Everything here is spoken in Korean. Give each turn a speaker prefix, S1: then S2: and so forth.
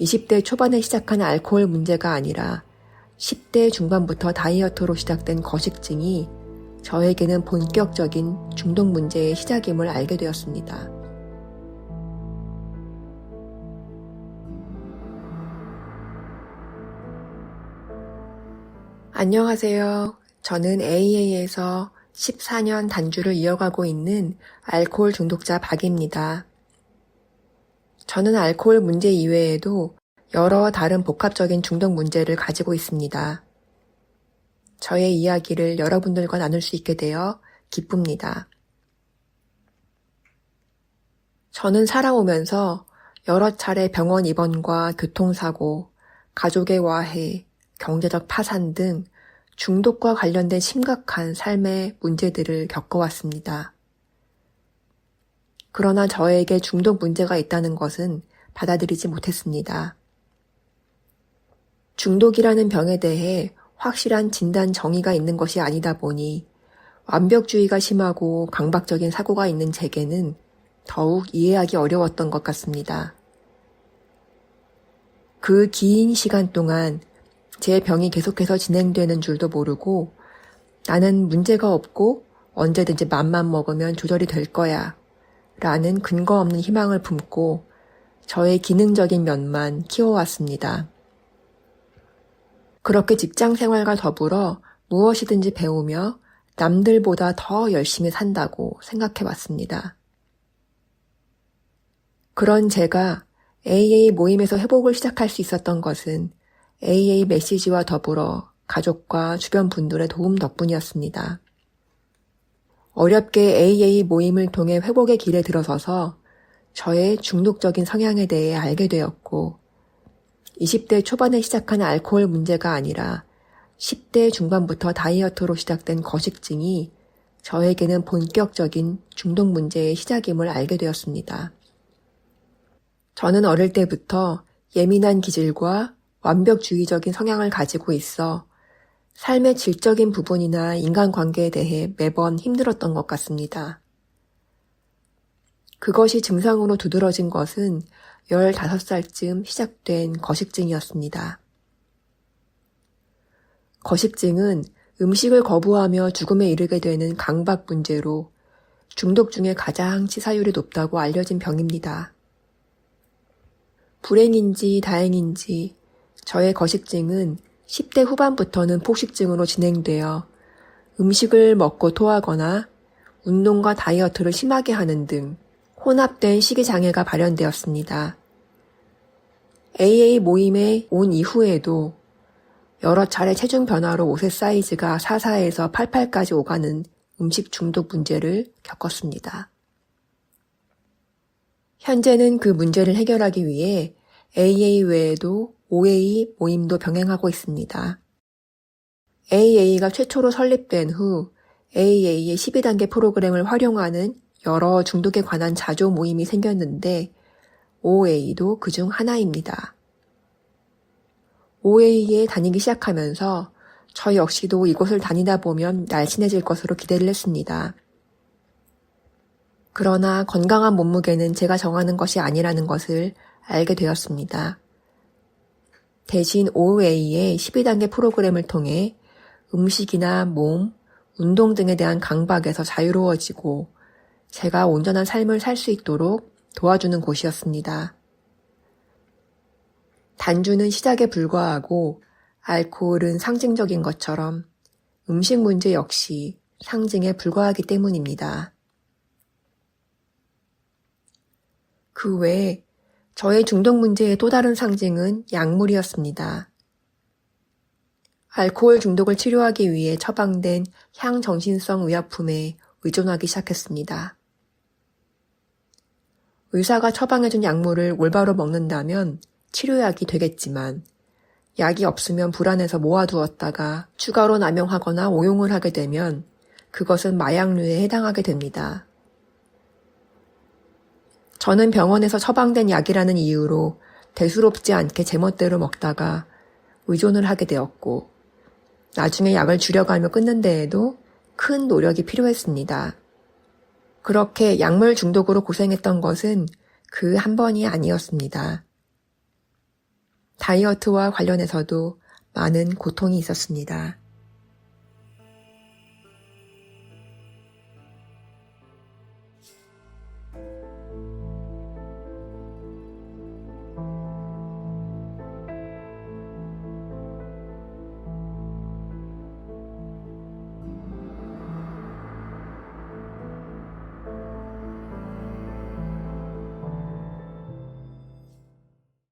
S1: 20대 초반에 시작한 알코올 문제가 아니라 10대 중반부터 다이어트로 시작된 거식증이 저에게는 본격적인 중독 문제의 시작임을 알게 되었습니다. 안녕하세요. 저는 AA에서 14년 단주를 이어가고 있는 알코올 중독자 박입니다. 저는 알코올 문제 이외에도 여러 다른 복합적인 중독 문제를 가지고 있습니다. 저의 이야기를 여러분들과 나눌 수 있게 되어 기쁩니다. 저는 살아오면서 여러 차례 병원 입원과 교통사고, 가족의 와해, 경제적 파산 등 중독과 관련된 심각한 삶의 문제들을 겪어왔습니다. 그러나 저에게 중독 문제가 있다는 것은 받아들이지 못했습니다. 중독이라는 병에 대해 확실한 진단 정의가 있는 것이 아니다 보니 완벽주의가 심하고 강박적인 사고가 있는 제게는 더욱 이해하기 어려웠던 것 같습니다. 그 긴 시간 동안 제 병이 계속해서 진행되는 줄도 모르고 나는 문제가 없고 언제든지 맘만 먹으면 조절이 될 거야 라는 근거 없는 희망을 품고 저의 기능적인 면만 키워왔습니다. 그렇게 직장 생활과 더불어 무엇이든지 배우며 남들보다 더 열심히 산다고 생각해 왔습니다. 그런 제가 AA 모임에서 회복을 시작할 수 있었던 것은 AA 메시지와 더불어 가족과 주변 분들의 도움 덕분이었습니다. 어렵게 AA 모임을 통해 회복의 길에 들어서서 저의 중독적인 성향에 대해 알게 되었고, 20대 초반에 시작한 알코올 문제가 아니라 10대 중반부터 다이어트로 시작된 거식증이 저에게는 본격적인 중독 문제의 시작임을 알게 되었습니다. 저는 어릴 때부터 예민한 기질과 완벽주의적인 성향을 가지고 있어 삶의 질적인 부분이나 인간관계에 대해 매번 힘들었던 것 같습니다. 그것이 증상으로 두드러진 것은 15살쯤 시작된 거식증이었습니다. 거식증은 음식을 거부하며 죽음에 이르게 되는 강박 문제로 중독 중에 가장 치사율이 높다고 알려진 병입니다. 불행인지 다행인지 저의 거식증은 10대 후반부터는 폭식증으로 진행되어 음식을 먹고 토하거나 운동과 다이어트를 심하게 하는 등 혼합된 식이장애가 발현되었습니다. AA 모임에 온 이후에도 여러 차례 체중 변화로 옷의 사이즈가 44에서 88까지 오가는 음식 중독 문제를 겪었습니다. 현재는 그 문제를 해결하기 위해 AA 외에도 OA 모임도 병행하고 있습니다. AA가 최초로 설립된 후 AA의 12단계 프로그램을 활용하는 여러 중독에 관한 자조 모임이 생겼는데 OA도 그 중 하나입니다. OA에 다니기 시작하면서 저 역시도 이곳을 다니다 보면 날씬해질 것으로 기대를 했습니다. 그러나 건강한 몸무게는 제가 정하는 것이 아니라는 것을 알게 되었습니다. 대신 OA의 12단계 프로그램을 통해 음식이나 몸, 운동 등에 대한 강박에서 자유로워지고 제가 온전한 삶을 살 수 있도록 도와주는 곳이었습니다. 단주는 시작에 불과하고 알코올은 상징적인 것처럼 음식 문제 역시 상징에 불과하기 때문입니다. 그 외에 저의 중독 문제의 또 다른 상징은 약물이었습니다. 알코올 중독을 치료하기 위해 처방된 향정신성 의약품에 의존하기 시작했습니다. 의사가 처방해준 약물을 올바로 먹는다면 치료약이 되겠지만 약이 없으면 불안해서 모아두었다가 추가로 남용하거나 오용을 하게 되면 그것은 마약류에 해당하게 됩니다. 저는 병원에서 처방된 약이라는 이유로 대수롭지 않게 제멋대로 먹다가 의존을 하게 되었고 나중에 약을 줄여가며 끊는 데에도 큰 노력이 필요했습니다. 그렇게 약물 중독으로 고생했던 것은 그 한 번이 아니었습니다. 다이어트와 관련해서도 많은 고통이 있었습니다.